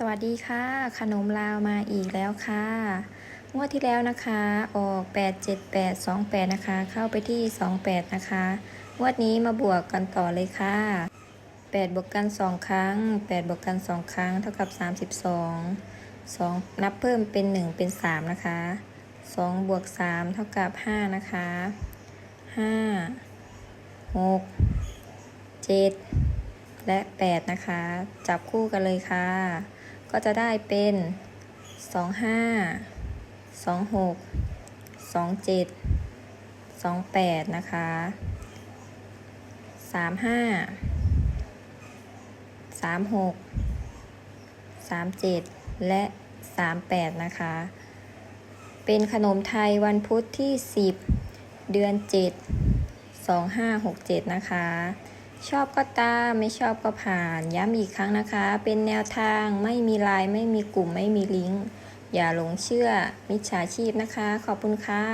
สวัสดีค่ะ ขนมลาวมาอีกแล้วค่ะ งวดที่แล้วนะคะ ออก 87828 นะคะ เข้าไปที่ 28 นะคะ งวดนี้มาบวกกันต่อเลยค่ะ 8 บวกกัน 2 ครั้ง 8 บวกกัน 2 ครั้ง เท่ากับ 32 2 นับเพิ่มเป็น 1 เป็น 3 นะคะ 2 บวก 3 เท่ากับ 5 นะคะ 5 6 7 และ 8 นะคะ จับคู่กันเลยค่ะ ก็จะได้เป็น 2 5 2 6 2 7 2 8 นะคะ 3 5 3 6 3 7 และ 3 8 นะคะ เป็นขนมไทยวันพุธที่ 10 เดือน 7 2567 นะคะ ชอบก็ตามไม่ชอบก็ผ่าน ย้ำอีกครั้งนะคะ เป็นแนวทางไม่มีไลน์ไม่มีกลุ่มไม่มีลิงก์ อย่าหลงเชื่อมิจฉาชีพนะคะ ขอบคุณค่ะ